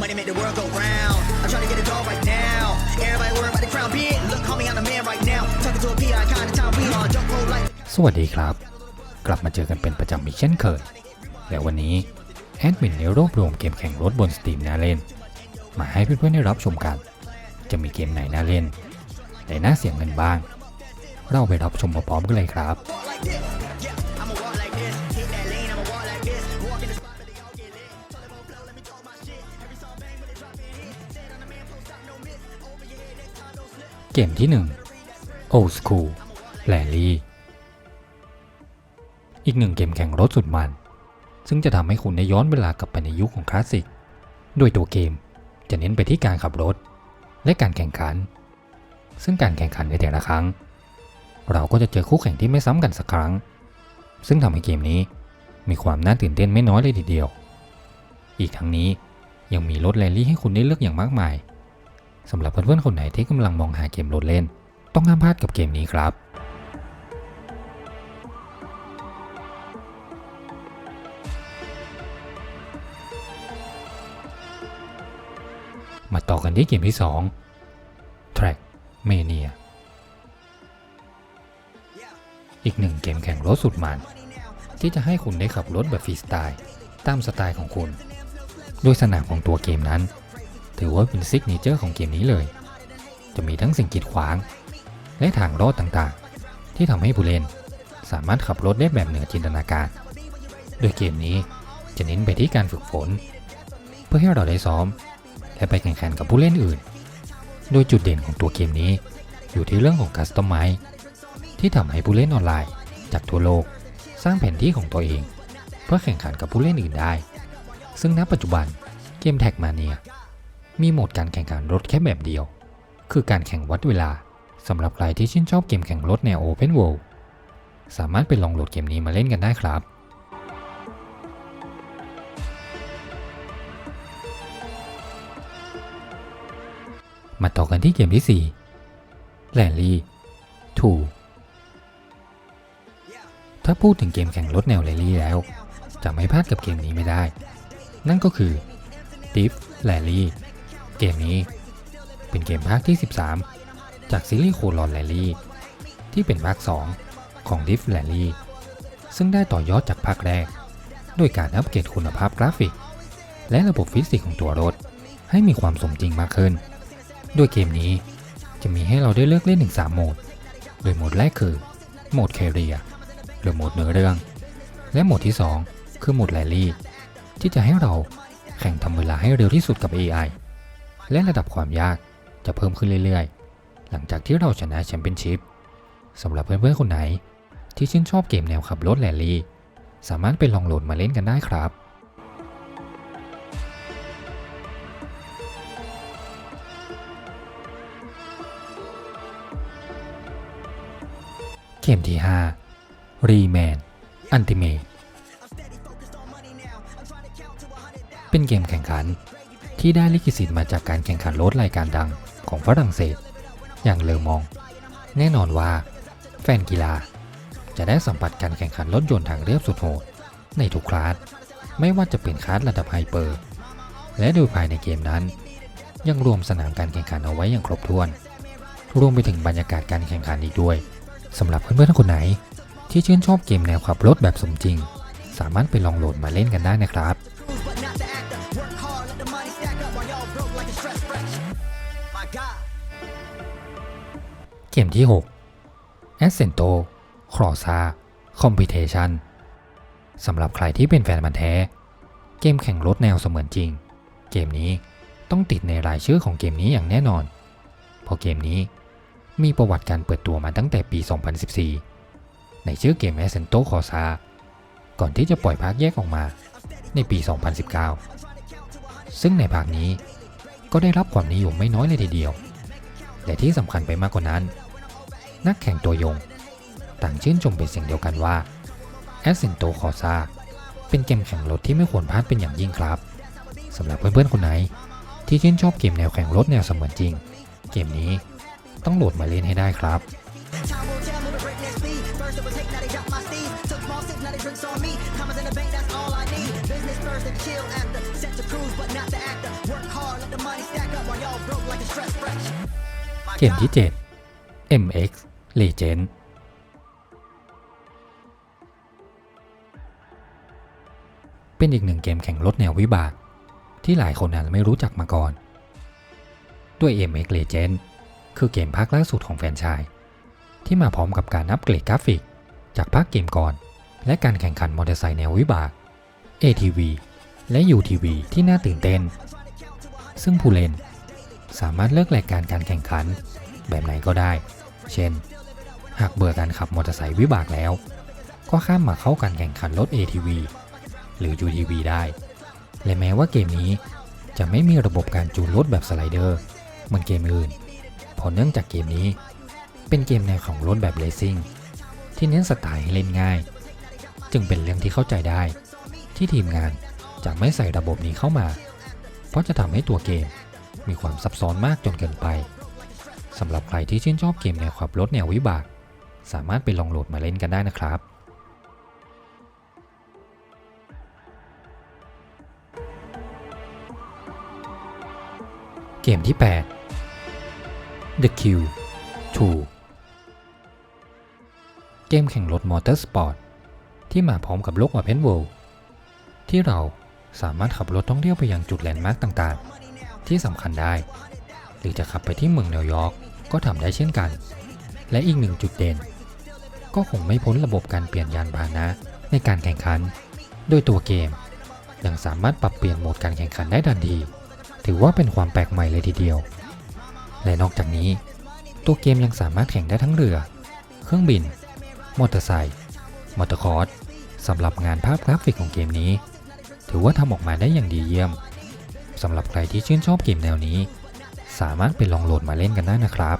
Money make the world go round. I'm trying to get it all right now. Everybody worried about the crown. Big look, homie, I'm the man right now. Talking to a PI, kind of time we on. Jump roll like. สวัสดีครับ กลับมาเจอกันเป็นประจำอีกเช่นเคย และวันนี้ แอดมินได้รวบรวมเกมแข่งรถบนสตรีมน่าเล่น มาให้เพื่อนๆได้รับชมกัน จะมีเกมไหนน่าเล่นและน่าเสียเงินบ้าง เราไปรับชมพร้อมๆกันเลยครับ เกมที่ 1 Old School Rally อีกหนึ่งเกมแข่งรถสุดมัน ซึ่งจะทำให้คุณได้ย้อนเวลากลับไปในยุคของคลาสสิก โดยตัวเกมจะเน้นไปที่การขับรถ และการแข่งขัน ซึ่งการแข่งขันในแต่ละครั้ง เราก็จะเจอคู่แข่งที่ไม่ซ้ำกันสักครั้ง ซึ่งทำให้เกมนี้มีความน่าตื่นเต้นไม่น้อยเลยทีเดียว อีกทั้งนี้ยังมีรถแรลลี่ให้คุณได้เลือกอย่างมากมาย สำหรับเพื่อนๆคนไหนที่กำลังมองหาเกมรถเล่น ต้องห้ามพลาดกับเกมนี้ครับ มาต่อกันที่เกมที่ 2 Track Mania อีกหนึ่งเกมแข่งรถสุดมัน ที่จะให้คุณได้ขับรถแบบฟรีสไตล์ ตามสไตล์ของคุณ โดยสนามของตัวเกมนั้น ถือว่าเป็นซิกเนเจอร์ของเกมนี้เลย จะมีทั้งสิ่งกีดขวาง และทางรอดต่างๆ ที่ทำให้ผู้เล่นสามารถขับรถได้แบบเหนือจินตนาการ โดยเกมนี้จะเน้นไปที่การฝึกฝน เพื่อให้เราได้ซ้อม และไปแข่งขันกับผู้เล่นอื่น โดยจุดเด่นของตัวเกมนี้ อยู่ที่เรื่องของคัสตอมไมที่ทำให้ผู้เล่นออนไลน์ จากทั่วโลกสร้างแผนที่ของตัวเอง เพื่อแข่งขันกับผู้เล่นอื่นได้ ซึ่งณปัจจุบันเกมแท็กมาเนีย มีโหมดการแข่งขันรถแค่แบบเดียว คือการแข่งวัดเวลาสำหรับใครที่ชื่นชอบเกมแข่งรถแนว Open World สามารถไปลองโหลดเกมนี้มาเล่นกันได้ครับ มาต่อกันที่เกมที่4 Rally 2ถ้าพูดถึงเกมแข่งรถแนว Rally แล้ว จะไม่พลาดกับเกมนี้ไม่ได้ นั่นก็คือ Diff Rally เกมนี้เป็นเกมภาคที่ 13 จากซีรีส์โคลอน Rally ที่เป็นภาค 2 ของ Diff Rally ซึ่งได้ต่อยอดจากภาคแรกโดยการอัปเกรดคุณภาพกราฟิก และระบบฟิสิกส์ของตัวรถ ให้มีความสมจริงมากขึ้นโดยเกมนี้จะมีให้เราได้เลือกเล่นถึง3โหมด โดยโหมดแรกคือ โหมดแคเรียหรือโหมดเนื้อเรื่อง และโหมดที่ 2 คือโหมดแรลลี่ที่จะให้เราแข่งทำเวลาให้เร็วที่สุดกับ AI และระดับความยากจะเพิ่มขึ้นเรื่อยๆ หลังจากที่เราชนะแชมเปี้ยนชิพสำหรับเพื่อนๆคนไหน ที่ชื่นชอบเกมแนวขับรถแรลลี่ สามารถไปลองโหลดมาเล่นกันได้ครับเกมที่5 Rayman Ultimate เป็นเกมแข่งขัน ที่ได้ลิขสิทธิ์มาจากการแข่งขันรถรายการดังของฝรั่งเศส อย่างเลอมอง แน่นอนว่าแฟนกีฬา จะได้สัมผัสการแข่งขันรถยนต์ทางเรียบสุดโหด ในทุกคลาส ไม่ว่าจะเป็นคลาสระดับไฮเปอร์ และโดยภายในเกมนั้น ยังรวมสนามการแข่งขันเอาไว้อย่างครบถ้วน รวมไปถึงบรรยากาศการแข่งขันอีกด้วยสำหรับเพื่อนๆคนไหน ที่ชื่นชอบเกมแนวขับรถแบบสมจริง สามารถไปลองโหลดมาเล่นกันได้นะครับ เกมที่ 6 Ascento Corsa Competition สำหรับใครที่เป็นแฟนมันแท้ เกมแข่งรถแนวเสมือนจริง เกมนี้ต้องติดในรายชื่อของเกมนี้อย่างแน่นอน เพราะเกมนี้มีประวัติการเปิดตัวมาตั้งแต่ปี 2014 ในชื่อเกม Ascento Corsa ก่อนที่จะปล่อยภาคแยกออกมาในปี 2019 ซึ่งในภาคนี้ก็ได้รับความนิยมไม่น้อยเลยทีเดียว และที่สำคัญไปมากกว่านั้น นักแข่งตัวยง ต่างชื่นชมเป็นเสียงเดียวกันว่า a s c e n t o Corsa เป็นเกมแข่งรถที่ไม่ควรพลาดเป็นอย่างยิ่งครับสำหรับเพื่อนๆคนไหน ที่ชื่นชอบเกมแนวแข่งรถแนวเสมือนจริง เกมนี้ต้องโหลดมาเล่นให้ได้ครับ เกมที่ 7 MX Legend เป็นอีกหนึ่งเกมแข่งรถแนววิบาก ที่หลายคนอาจไม่รู้จักมาก่อน ด้วย MX Legend คือเกมภาคล่าสุดของแฟนชาย ที่มาพร้อมกับการอัปเกรดกราฟิก จากภาคเกมก่อน และการแข่งขันมอเตอร์ไซค์แนววิบาก ATV และ UTV ที่น่าตื่นเต้น ซึ่งผู้เล่น สามารถเลือกรายการการแข่งขัน แบบไหนก็ได้ เช่น หากเบื่อการขับมอเตอร์ไซค์วิบากแล้ว ก็ข้ามมาเข้าการแข่งขันรถ ATV หรือ UTV ได้ และแม้ว่าเกมนี้จะไม่มีระบบการจูนรถแบบสไลเดอร์เหมือนเกมอื่นเพราะเนื่องจากเกมนี้ เป็นเกมแนวของรถแบบเลสซิ่งที่เน้นสไตล์ให้เล่นง่าย จึงเป็นเรื่องที่เข้าใจได้ ที่ทีมงานจะไม่ใส่ระบบนี้เข้ามา เพราะจะทำให้ตัวเกม มีความซับซ้อนมากจนเกินไปสำหรับใครที่ชื่นชอบเกมแนวขับรถแนววิบาก สามารถไปลองโหลดมาเล่นกันได้นะครับเกมที่ 8 The Q 2 เกมแข่งรถมอเตอร์สปอร์ตที่มาพร้อมกับโลก Open World ที่เราสามารถขับรถท่องเที่ยวไปยังจุดแลนด์มาร์กต่างๆ ที่สำคัญได้ หรือจะขับไปที่เมืองนิวยอร์กก็ทำได้เช่นกัน และอีกหนึ่งจุดเด่น ก็คงไม่พ้นระบบการเปลี่ยนยานพาหนะในการแข่งขัน โดยตัวเกม ยังสามารถปรับเปลี่ยนโหมดการแข่งขันได้ทันที ถือว่าเป็นความแปลกใหม่เลยทีเดียว และนอกจากนี้ ตัวเกมยังสามารถแข่งได้ทั้งเรือ เครื่องบิน มอเตอร์ไซค์มอเตอร์คอร์สสำหรับงานภาพกราฟิกของเกมนี้ ถือว่าทำออกมาได้อย่างดีเยี่ยม สำหรับใครที่ชื่นชอบเกมแนวนี้ สามารถไปลองโหลดมาเล่นกันได้นะครับ